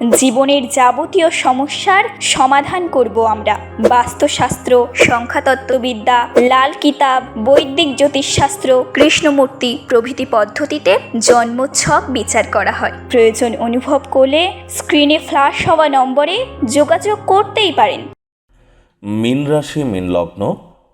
জীবনের যাবতীয় সমস্যার সমাধান করব আমরা। বাস্তুশাস্ত্র, সংখ্যাতত্ত্ববিদ্যা, লাল কিতাব, বৈদিক জ্যোতিষশাস্ত্র, কৃষ্ণমূর্তি প্রভৃতি পদ্ধতিতে জন্মছক বিচার করা হয়। প্রয়োজন অনুভব করলে স্ক্রিনে ফ্লাশ হওয়া নম্বরে যোগাযোগ করতেই পারেন। মীন রাশি, মীন লগ্ন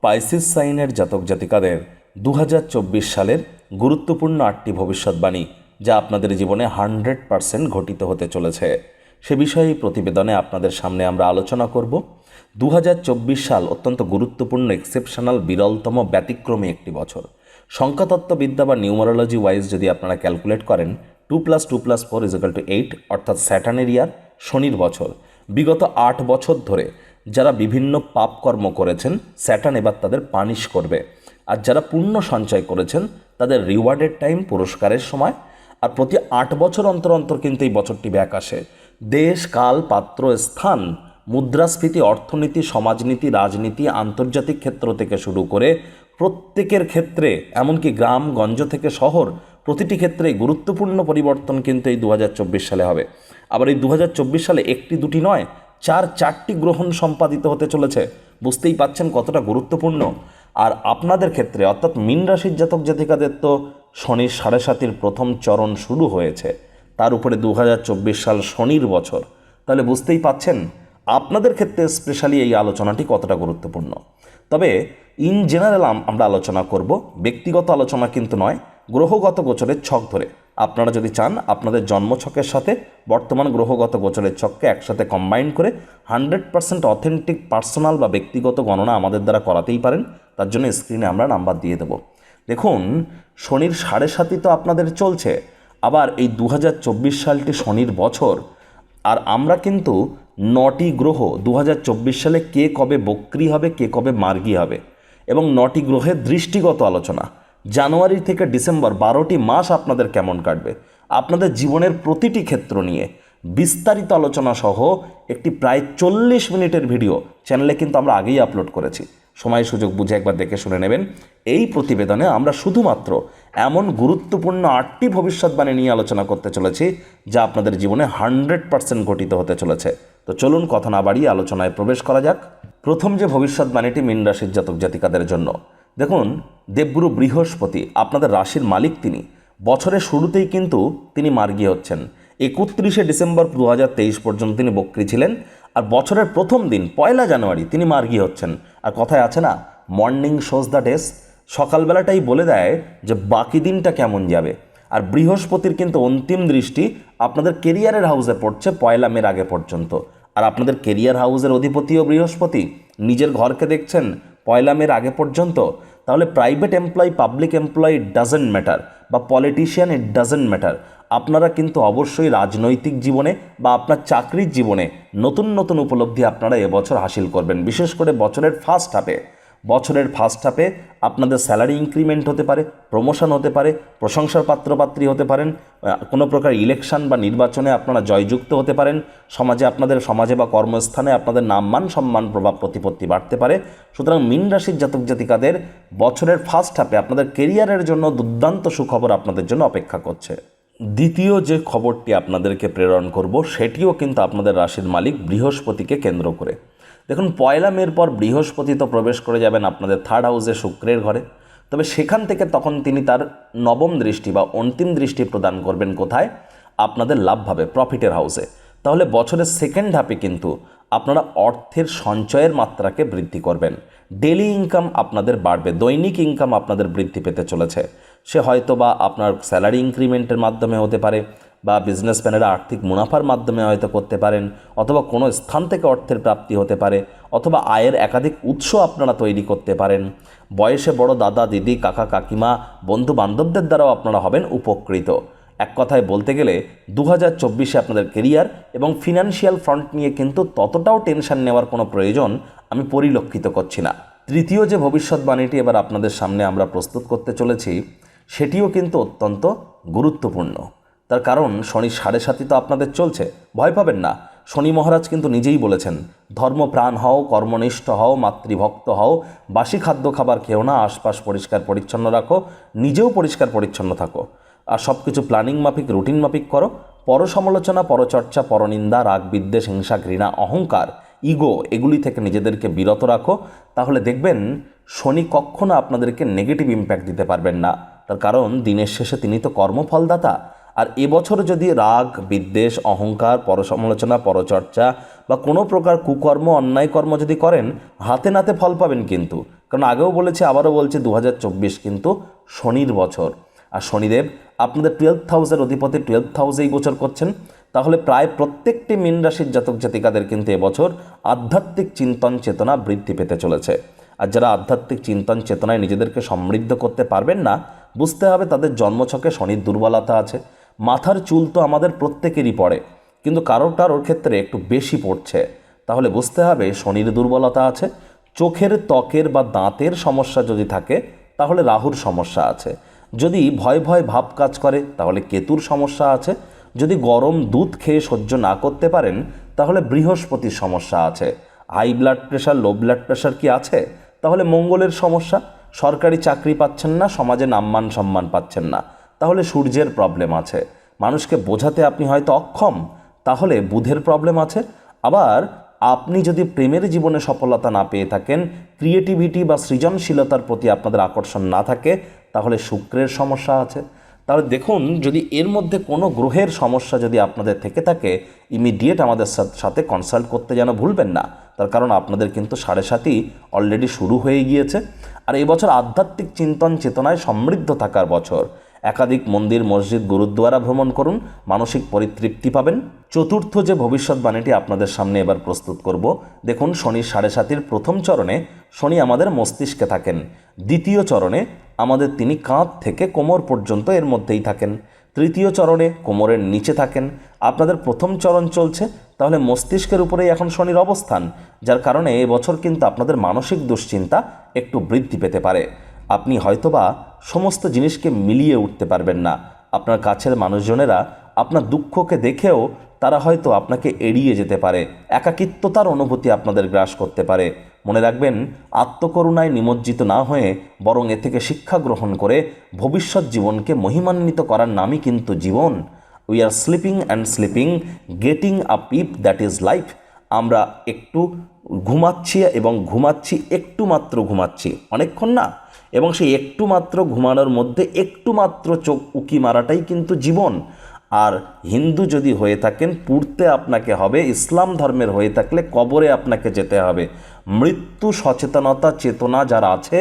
পাইসিস সাইনের জাতক জাতিকাদের দু হাজার চব্বিশ সালের গুরুত্বপূর্ণ আটটি ভবিষ্যৎবাণী, যা আপনাদের জীবনে হান্ড্রেড পারসেন্ট ঘটিত হতে চলেছে। সে বিষয়ে এই প্রতিবেদনে আপনাদের সামনে আমরা আলোচনা করব। দু হাজার চব্বিশ সাল অত্যন্ত গুরুত্বপূর্ণ এক্সেপশনাল বিরলতম, ব্যতিক্রমী একটি বছর। সংখ্যাতত্ত্ববিদ্যা বা নিউমারোলজি ওয়াইজ যদি আপনারা ক্যালকুলেট করেন two plus two plus four is equal to eight অর্থাৎ স্যাটার্নের ইয়ার শনির বছর। বিগত আট বছর ধরে যারা বিভিন্ন পাপকর্ম করেছেন স্যাটার্ন এবার তাদের পানিশ করবে। আর যারা পূর্ণ সঞ্চয় করেছেন, তাদের রিওয়ার্ডের টাইম পুরস্কারের সময়। আর প্রতি আট বছর অন্তর অন্তর কিন্তু এই বছরটি ব্যাক আসে। দেশ, কাল, পাত্র, স্থান, মুদ্রাস্ফীতি, অর্থনীতি, সমাজনীতি, রাজনীতি, আন্তর্জাতিক ক্ষেত্র থেকে শুরু করে প্রত্যেকের ক্ষেত্রে, এমনকি গ্রাম, গঞ্জ থেকে শহর, প্রতিটি ক্ষেত্রে গুরুত্বপূর্ণ পরিবর্তন কিন্তু এই দু হাজার চব্বিশ সালে হবে। আবার এই দু হাজার চব্বিশ সালে একটি দুটি নয়, চার চারটি গ্রহণ সম্পাদিত হতে চলেছে। বুঝতেই পাচ্ছেন কতটা গুরুত্বপূর্ণ। আর আপনাদের ক্ষেত্রে, অর্থাৎ মীন রাশির জাতক জাতিকাদের তো শনির সাড়ে সাতির প্রথম চরণ শুরু হয়েছে। তার উপরে দু হাজার চব্বিশ সাল শনির বছর। তাহলে বুঝতেই পাচ্ছেন আপনাদের ক্ষেত্রে স্পেশালি এই আলোচনাটি কতটা গুরুত্বপূর্ণ। তবে ইন জেনারেল আমরা আলোচনা করব। ব্যক্তিগত আলোচনা কিন্তু নয়, গ্রহগত গোচরের ছক ধরে। আপনারা যদি চান আপনাদের জন্মছকের সাথে বর্তমান গ্রহগত গোচরের ছককে একসাথে কম্বাইন করে হান্ড্রেড পার্সেন্ট অথেন্টিক পার্সোনাল বা ব্যক্তিগত গণনা আমাদের দ্বারা করাতেই পারেন, তার জন্য স্ক্রিনে আমরা নাম্বার দিয়ে দেব। দেখুন, শনির সাড়ে সাতই তো আপনাদের চলছে। আবার এই দু হাজার চব্বিশ সালটি শনির বছর। আর আমরা কিন্তু নটি গ্রহ দু হাজার চব্বিশ সালে কে কবে বক্রি হবে, কে কবে মার্গী হবে এবং নটি গ্রহের দৃষ্টিগত আলোচনা। জানুয়ারি থেকে ডিসেম্বর বারোটি মাস আপনাদের কেমন কাটবে? আপনাদের জীবনের প্রতিটি ক্ষেত্র নিয়ে বিস্তারিত আলোচনা সহ একটি প্রায় চল্লিশ মিনিটের ভিডিও চ্যানেলে কিন্তু আমরা আগেই আপলোড করেছি। সময় সুযোগ বুঝে একবার দেখে শুনে নেবেন। এই প্রতিবেদনে আমরা শুধুমাত্র এমন গুরুত্বপূর্ণ আটটি ভবিষ্যৎবাণী নিয়ে আলোচনা করতে চলেছি, যা আপনাদের জীবনে হান্ড্রেড পার্সেন্ট ঘটিত হতে চলেছে। তো চলুন কথা না বাড়িয়ে আলোচনায় প্রবেশ করা যাক। প্রথম যে ভবিষ্যৎবাণীটি মীন রাশির জাতক জাতিকাদের জন্য। দেখুন, দেবগুরু বৃহস্পতি, আপনাদের রাশির মালিক তিনি। বছরের শুরুতেই কিন্তু তিনি মার্গী হচ্ছেন। একত্রিশে ডিসেম্বর দু হাজার তেইশ পর্যন্ত তিনি বক্রী ছিলেন আর বছরের প্রথম দিন, পয়লা জানুয়ারি, তিনি মার্গী হচ্ছেন। আর কথায় আছে না, মর্নিং শোজ দ্য ডেস সকালবেলাটাই বলে দেয় যে বাকি দিনটা কেমন যাবে। আর বৃহস্পতির কিন্তু অন্তিম দৃষ্টি আপনাদের কেরিয়ারের হাউসে পড়ছে পয়লা মের আগে পর্যন্ত। আর আপনাদের কেরিয়ার হাউসের অধিপতিও বৃহস্পতি। নিজের ঘরকে দেখছেন পয়লা মের আগে পর্যন্ত। তাহলে private employee public employee doesn't matter বা পলিটিশিয়ান ইট ডাজেন্ট ম্যাটার আপনারা কিন্তু অবশ্যই রাজনৈতিক জীবনে বা আপনার চাকরির জীবনে নতুন নতুন উপলব্ধি আপনারা এবছর হাসিল করবেন। বিশেষ করে বছরের ফার্স্ট হাফে বছরের ফার্স্ট হাফে আপনাদের স্যালারি ইনক্রিমেন্ট হতে পারে প্রমোশন হতে পারে, প্রশংসার পাত্রপাত্রী হতে পারেন কোনো প্রকার ইলেকশন বা নির্বাচনে আপনারা জয়যুক্ত হতে পারেন, সমাজে আপনাদের সমাজে বা কর্মস্থানে আপনাদের নামমান সম্মান প্রভাব প্রতিপত্তি বাড়তে পারে। সুতরাং মিন রাশির জাতক জাতিকাদের বছরের ফার্স্ট হাফে আপনাদের কেরিয়ারের জন্য দুর্দান্ত সুখবর আপনাদের জন্য অপেক্ষা করছে। দ্বিতীয় যে খবরটি আপনাদেরকে প্রেরণ করব, সেটিও কিন্তু আপনাদের রাশির মালিক বৃহস্পতিকে কেন্দ্র করে। দেখুন, পয়লা মের পর বৃহস্পতি তো প্রবেশ করে যাবেন আপনাদের থার্ড হাউসে শুক্রের ঘরে। তবে সেখান থেকে তখন তিনি তার নবম দৃষ্টি বা অন্তিম দৃষ্টি প্রদান করবেন কোথায়? আপনাদের লাভভাবে প্রফিটের হাউসে তাহলে বছরের সেকেন্ড হাফে কিন্তু আপনারা অর্থের সঞ্চয়ের মাত্রাকে বৃদ্ধি করবেন। ডেলি ইনকাম আপনাদের বাড়বে, দৈনিক ইনকাম আপনাদের বৃদ্ধি পেতে চলেছে। সে হয়তো বা আপনার স্যালারি ইনক্রিমেন্টের মাধ্যমে হতে পারে বা বিজনেসম্যানেরা আর্থিক মুনাফার মাধ্যমে হয়তো করতে পারেন, অথবা কোনো স্থান থেকে অর্থের প্রাপ্তি হতে পারে, অথবা আয়ের একাধিক উৎস আপনারা তৈরি করতে পারেন। বয়সে বড় দাদা, দিদি, কাকা, কাকিমা বন্ধু বান্ধবদের দ্বারাও আপনারা হবেন উপকৃত। এক কথায় বলতে গেলে দু হাজার চব্বিশে আপনাদের কেরিয়ার এবং ফিনান্সিয়াল ফ্রন্ট নিয়ে কিন্তু ততটাও টেনশন নেওয়ার কোনো প্রয়োজন আমি পরিলক্ষিত করছি না। তৃতীয় যে ভবিষ্যৎবাণীটি এবার আপনাদের সামনে আমরা প্রস্তুত করতে চলেছি, সেটিও কিন্তু অত্যন্ত গুরুত্বপূর্ণ। তার কারণ শনি সাড়ে সাতই তো আপনাদের চলছে। ভয় পাবেন না। শনি মহারাজ কিন্তু নিজেই বলেছেন ধর্মপ্রাণ হও, কর্মনিষ্ঠ হও, মাতৃভক্ত হও, বাসি খাদ্য খাবার খেও না, আশপাশ পরিষ্কার পরিচ্ছন্ন রাখো, নিজেও পরিষ্কার পরিচ্ছন্ন থাকো। আর সব কিছু প্ল্যানিং মাফিক, রুটিন মাফিক করো। পরসমালোচনা, পরচর্চা, পরনিন্দা রাগ বিদ্বেষ হিংসা, ঘৃণা, অহংকার, ইগো এগুলি থেকে নিজেদেরকে বিরত রাখো। তাহলে দেখবেন, শনি কখনো আপনাদেরকে নেগেটিভ ইম্প্যাক্ট দিতে পারবেন না। তার কারণ দিনের শেষে তিনি তো কর্মফলদাতা। আর এবছর যদি রাগ, বিদ্বেষ, অহংকার, পরসমালোচনা, পরচর্চা বা কোনো প্রকার কুকর্ম, অন্যায় কর্ম যদি করেন, হাতে নাতে ফল পাবেন কিন্তু। কারণ আগেও বলেছি, আবারও বলছি দু কিন্তু শনির বছর। আর শনিদেব, আপনাদের টুয়েলভ হাউসের অধিপতি টুয়েলভ হাউসেই গোচর করছেন। তাহলে প্রায় প্রত্যেকটি মীন রাশির জাতক জাতিকাদের কিন্তু এবছর আধ্যাত্মিক চিন্তন চেতনা বৃদ্ধি পেতে চলেছে। আর যারা আধ্যাত্মিক চিন্তন চেতনায় নিজেদেরকে সমৃদ্ধ করতে পারবেন না, বুঝতে হবে তাদের জন্মছকে শনির দুর্বলতা আছে। মাথার চুল তো আমাদের প্রত্যেকেরই পড়ে, কিন্তু কারোর কারোর ক্ষেত্রে একটু বেশি পড়ছে। তাহলে বুঝতে হবে শনির দুর্বলতা আছে, চোখের ত্বকের বা দাঁতের সমস্যা যদি থাকে, তাহলে রাহুর সমস্যা আছে। যদি ভয় ভয় ভাব কাজ করে, তাহলে কেতুর সমস্যা আছে। যদি গরম দুধ খেয়ে সহ্য না করতে পারেন, তাহলে বৃহস্পতির সমস্যা আছে। High blood pressure, low blood pressure কি আছে? তাহলে মঙ্গলের সমস্যা। সরকারি চাকরি পাচ্ছেন না, সমাজে নাম্মান সম্মান পাচ্ছেন না। তাহলে সূর্যের প্রবলেম আছে। মানুষকে বোঝাতে আপনি হয়তো অক্ষম, তাহলে বুধের প্রবলেম আছে। আবার আপনি যদি প্রেমের জীবনে সফলতা না পেয়ে থাকেন ক্রিয়েটিভিটি বা সৃজনশীলতার প্রতি আপনাদের আকর্ষণ না থাকে, তাহলে শুক্রের সমস্যা আছে। তাহলে দেখুন, যদি এর মধ্যে কোনো গ্রহের সমস্যা যদি আপনাদের থেকে থাকে ইমিডিয়েট আমাদের সাথে কনসাল্ট করতে যেন ভুলবেন না। তার কারণ আপনাদের কিন্তু সাড়ে সাতই অলরেডি শুরু হয়ে গিয়েছে। আর এই বছর আধ্যাত্মিক চিন্তন চেতনায় সমৃদ্ধ থাকার বছর। একাধিক মন্দির, মসজিদ, গুরুদ্বারা ভ্রমণ করুন। মানসিক পরিতৃপ্তি পাবেন। চতুর্থ যে ভবিষ্যৎবাণীটি আপনাদের সামনে এবার প্রস্তুত করব, দেখুন শনি সাড়ে সাতির প্রথম চরণে শনি আমাদের মস্তিষ্কে থাকেন। দ্বিতীয় চরণে আমাদের তিনি কাঁধ থেকে কোমর পর্যন্ত এর মধ্যেই থাকেন। তৃতীয় চরণে কোমরের নিচে থাকেন। আপনাদের প্রথম চরণ চলছে, তাহলে মস্তিষ্কের উপরেই এখন শনির অবস্থান, যার কারণে এবছর কিন্তু আপনাদের মানসিক দুশ্চিন্তা একটু বৃদ্ধি পেতে পারে। আপনি হয়তোবা সমস্ত জিনিসকে মিলিয়ে উঠতে পারবেন না। আপনার কাছের মানুষজনেরা আপনার দুঃখকে দেখেও তারা হয়তো আপনাকে এড়িয়ে যেতে পারে। একাকিত্বতার অনুভূতি আপনাদের গ্রাস করতে পারে। মনে রাখবেন, আত্মকরুণায় নিমজ্জিত না হয়ে বরং এ থেকে শিক্ষা গ্রহণ করে ভবিষ্যৎ জীবনকে মহিমান্বিত করার নামই কিন্তু জীবন। We are sleeping and sleeping getting a peep that is life আমরা একটু ঘুমাচ্ছি এবং ঘুমাচ্ছি একটু মাত্র ঘুমাচ্ছি। অনেকক্ষণ না? এবং সেই একটু মাত্র ঘুমানোর মধ্যে একটু মাত্র চোখ উকি মারাটাই কিন্তু জীবন। আর হিন্দু যদি হয়ে থাকেন, পুড়তে আপনাকে হবে, ইসলাম ধর্মের হয়ে থাকলে কবরে আপনাকে যেতে হবে। মৃত্যু সচেতনতা চেতনা যারা আছে,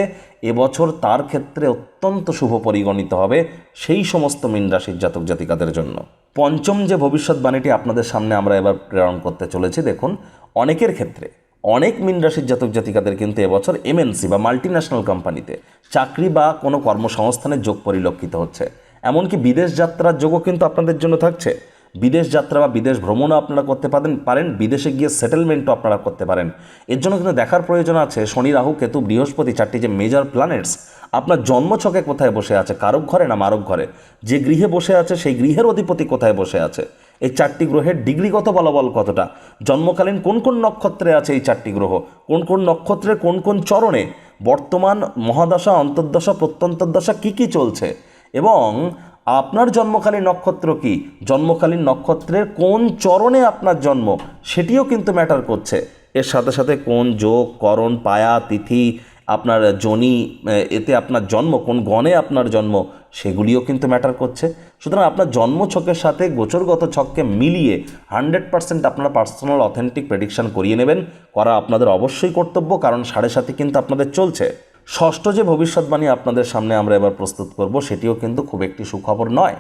এবছর তার ক্ষেত্রে অত্যন্ত শুভ পরিগণিত হবে সেই সমস্ত মীন রাশির জাতক জাতিকাদের জন্য। পঞ্চম যে ভবিষ্যৎবাণীটি আপনাদের সামনে আমরা এবার প্রেরণ করতে চলেছি, দেখুন, অনেকের ক্ষেত্রে অনেক মিন রাশির জাতক জাতিকাদের কিন্তু এবছর এমএনসি বা মাল্টি ন্যাশনাল কোম্পানিতে চাকরি বা কোনো কর্মসংস্থানের যোগ পরিলক্ষিত হচ্ছে। এমনকি বিদেশ যাত্রার যোগও কিন্তু আপনাদের জন্য থাকছে। বিদেশ যাত্রা বা বিদেশ ভ্রমণও আপনারা করতে পারেন পারেন, বিদেশে গিয়ে সেটেলমেন্টও আপনারা করতে পারেন। এর জন্য কিন্তু দেখার প্রয়োজন আছে, শনি, রাহু, কেতু, বৃহস্পতি চারটি যে মেজর প্ল্যানেটস আপনার জন্মছকে কোথায় বসে আছে কারক ঘরে না মারক ঘরে? যে গৃহে বসে আছে, সেই গৃহের অধিপতি কোথায় বসে আছে? এই চারটি গ্রহের ডিগ্রিগত বলবল কতটা? জন্মকালীন কোন কোন নক্ষত্রে আছে এই চারটি গ্রহ? কোন কোন নক্ষত্রের কোন কোন চরণে বর্তমান মহাদশা, অন্তর্দশা, প্রত্যন্তর্দশা কী কী চলছে? এবং আপনার জন্মকালীন নক্ষত্র কি? জন্মকালীন নক্ষত্রের কোন চরণে আপনার জন্ম? সেটিও কিন্তু ম্যাটার করছে। এর সাথে সাথে কোন যোগ, করণ, পায়া, তিথি, আপনার জনি এতে আপনার জন্ম, কোন গণে আপনার জন্ম সেগুলিও কিন্তু ম্যাটার করছে। সুতরাং আপনার জন্ম ছকের সাথে গোচরগত ছককে মিলিয়ে হান্ড্রেড পার্সেন্ট আপনারা পার্সোনাল অথেন্টিক প্রেডিকশান করিয়ে নেবেন। করা আপনাদের অবশ্যই কর্তব্য, কারণ সাড়ে সাথে কিন্তু আপনাদের চলছে। ষষ্ঠ যে ভবিষ্যৎবাণী আপনাদের সামনে আমরা এবার প্রস্তুত করব, সেটিও কিন্তু খুব একটি সুখবর নয়।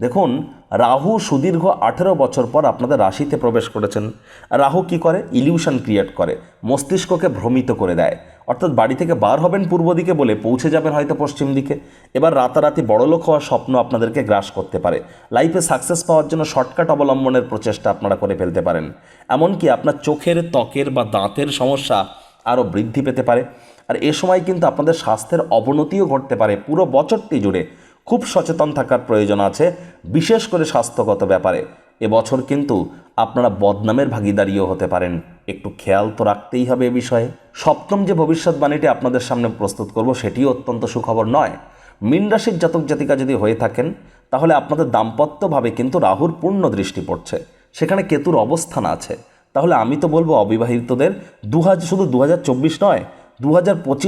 দেখুন, রাহু সুদীর্ঘ আঠেরো বছর পর আপনাদের রাশিতে প্রবেশ করেছেন। রাহু কি করে? ইলিউশন ক্রিয়েট করে। মস্তিষ্ককে ভ্রমিত করে দেয়। অর্থাৎ বাড়ি থেকে বার হবেন পূর্ব দিকে বলে পৌঁছে যাবেন হয়তো পশ্চিম দিকে। এবার রাতারাতি বড়লোক হওয়ার স্বপ্ন আপনাদেরকে গ্রাস করতে পারে। লাইফে সাকসেস পাওয়ার জন্য শর্টকাট অবলম্বনের প্রচেষ্টা আপনারা করে ফেলতে পারেন। এমনকি আপনার চোখের, ত্বকের বা দাঁতের সমস্যা আরও বৃদ্ধি পেতে পারে। আর এ সময় কিন্তু আপনাদের স্বাস্থ্যের অবনতিও ঘটতে পারে পুরো বছরটি জুড়ে। খুব সচেতন থাকার প্রয়োজন আছে, বিশেষ করে স্বাস্থ্যগত ব্যাপারে। এবছর কিন্তু আপনারা বদনামের ভাগিদারিও হতে পারেন। একটু খেয়াল তো রাখতেই হবে এ বিষয়ে। সপ্তম যে ভবিষ্যৎবাণীটি আপনাদের সামনে প্রস্তুত করব, সেটিও অত্যন্ত সুখবর নয়। মীন রাশির জাতক জাতিকা যদি হয়ে থাকেন, তাহলে আপনাদের দাম্পত্যভাবে কিন্তু রাহুর পূর্ণ দৃষ্টি পড়ছে। সেখানে কেতুর অবস্থান আছে। তাহলে আমি তো বলব অবিবাহিতদের দু হাজার শুধু দু নয় দু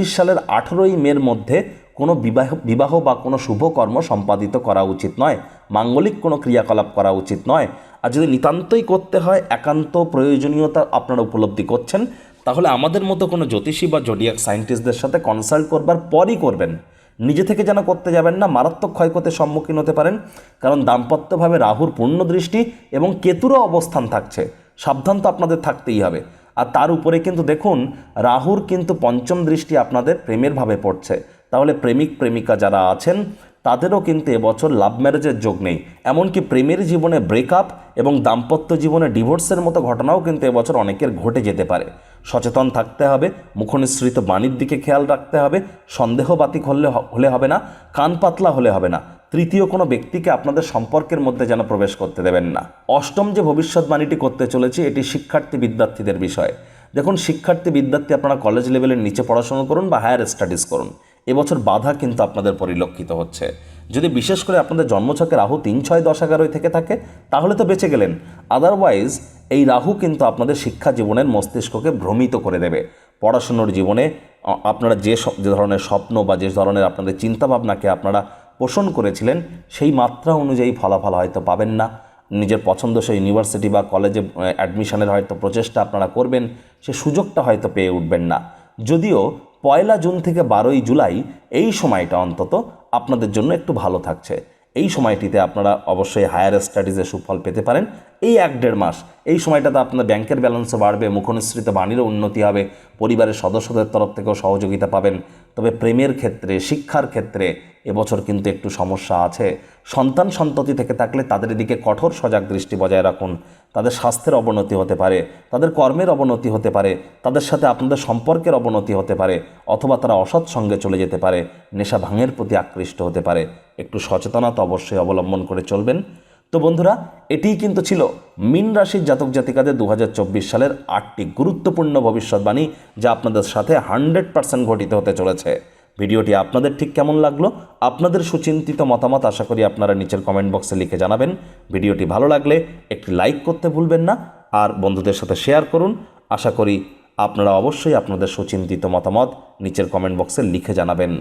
সালের আঠেরোই মের মধ্যে কোনো বিবাহ বিবাহ বা কোনো শুভকর্ম সম্পাদিত করা উচিত নয়। মাঙ্গলিক কোনো ক্রিয়াকলাপ করা উচিত নয়। আর যদি নিতান্তই করতে হয়, একান্ত প্রয়োজনীয়তা আপনারা উপলব্ধি করছেন তাহলে আমাদের মতো কোনো জ্যোতিষী বা জোডিয়াক সায়েন্টিস্টদের সাথে কনসাল্ট করবার পরই করবেন। নিজে থেকে যেন করতে যাবেন না, মারাত্মক ক্ষয়ক্ষতির সম্মুখীন হতে পারেন। কারণ দাম্পত্যভাবে রাহুর পূর্ণ দৃষ্টি এবং কেতুরও অবস্থান থাকছে। সাবধান তো আপনাদের থাকতেই হবে। আর তার উপরে কিন্তু দেখুন, রাহুর কিন্তু পঞ্চম দৃষ্টি আপনাদের প্রেমের ভাবে পড়ছে। তাহলে প্রেমিক, প্রেমিকা যারা আছেন তাদেরও কিন্তু এবছর লাভ ম্যারেজের যোগ নেই। এমনকি প্রেমের জীবনে ব্রেকআপ এবং দাম্পত্য জীবনে ডিভোর্সের মতো ঘটনাও কিন্তু এবছর অনেকের ঘটে যেতে পারে। সচেতন থাকতে হবে, মুখনিসৃত বাণীর দিকে খেয়াল রাখতে হবে সন্দেহবাতিক হলে হলে হবে না, কান পাতলা হলে হবে না। তৃতীয় কোনো ব্যক্তিকে আপনাদের সম্পর্কের মধ্যে যেন প্রবেশ করতে দেবেন না। অষ্টম যে ভবিষ্যৎবাণীটি করতে চলেছি, এটি শিক্ষার্থী বিদ্যার্থীদের বিষয়। দেখুন, শিক্ষার্থী বিদ্যার্থী আপনারা কলেজ লেভেলের নিচে পড়াশোনা করুন বা হায়ার স্টাডিজ করুন। এবছর বাধা কিন্তু আপনাদের পরিলক্ষিত হচ্ছে। যদি বিশেষ করে আপনাদের জন্মছকে রাহু তিন, ছয়, দশ, এগারোয় থেকে থাকে, তাহলে তো বেঁচে গেলেন। আদারওয়াইজ এই রাহু কিন্তু আপনাদের শিক্ষা জীবনের মস্তিষ্ককে ভ্রমিত করে দেবে। পড়াশুনোর জীবনে আপনারা যে যে ধরনের স্বপ্ন বা যে ধরনের আপনাদের চিন্তাভাবনাকে আপনারা পোষণ করেছিলেন, সেই মাত্রা অনুযায়ী ফলাফল হয়তো পাবেন না। নিজের পছন্দসই ইউনিভার্সিটি বা কলেজে অ্যাডমিশনের হয়তো প্রচেষ্টা আপনারা করবেন, সে সুযোগটা হয়তো পেয়ে উঠবেন না। যদিও পয়লা জুন থেকে বারোই জুলাই এই সময়টা অন্তত আপনাদের জন্য একটু ভালো থাকছে। এই সময়টিতে আপনারা অবশ্যই হায়ার স্টাডিজে সুফল পেতে পারেন এই এক দেড় মাস, এই সময়টাতে আপনার ব্যাংকের ব্যালেন্সও বাড়বে, মুখনিসৃত বাণীরও উন্নতি হবে, পরিবারের সদস্যদের তরফ থেকেও সহযোগিতা পাবেন। তবে প্রেমের ক্ষেত্রে, শিক্ষার ক্ষেত্রে এবছর কিন্তু একটু সমস্যা আছে। সন্তান সন্ততি থেকে থাকলে তাদের দিকে কঠোর সজাগ দৃষ্টি বজায় রাখুন। তাদের স্বাস্থ্যের অবনতি হতে পারে, তাদের কর্মের অবনতি হতে পারে, তাদের সাথে আপনাদের সম্পর্কের অবনতি হতে পারে, অথবা তারা অসৎ সঙ্গে চলে যেতে পারে, নেশা ভাঙের প্রতি আকৃষ্ট হতে পারে। একটু সচেতনতা অবশ্যই অবলম্বন করে চলবেন। তো বন্ধুরা, এটিই কিন্তু ছিল মিন রাশির জাতক জাতিকাদের দু হাজার চব্বিশ সালের আটটি গুরুত্বপূর্ণ ভবিষ্যৎবাণী যা আপনাদের সাথে হান্ড্রেড পার্সেন্ট ঘটিত হতে চলেছে। ভিডিওটি আপনাদের ঠিক কেমন লাগল? আপনাদের সুচিন্তিত মতামত আশা করি আপনারা নিচের কমেন্ট বক্সে লিখে জানাবেন। ভিডিওটি ভালো লাগলে একটি লাইক করতে ভুলবেন না আর বন্ধুদের সাথে শেয়ার করুন। আশা করি আপনারা অবশ্যই আপনাদের সুচিন্তিত মতামত নিচের কমেন্ট বক্সে লিখে জানাবেন।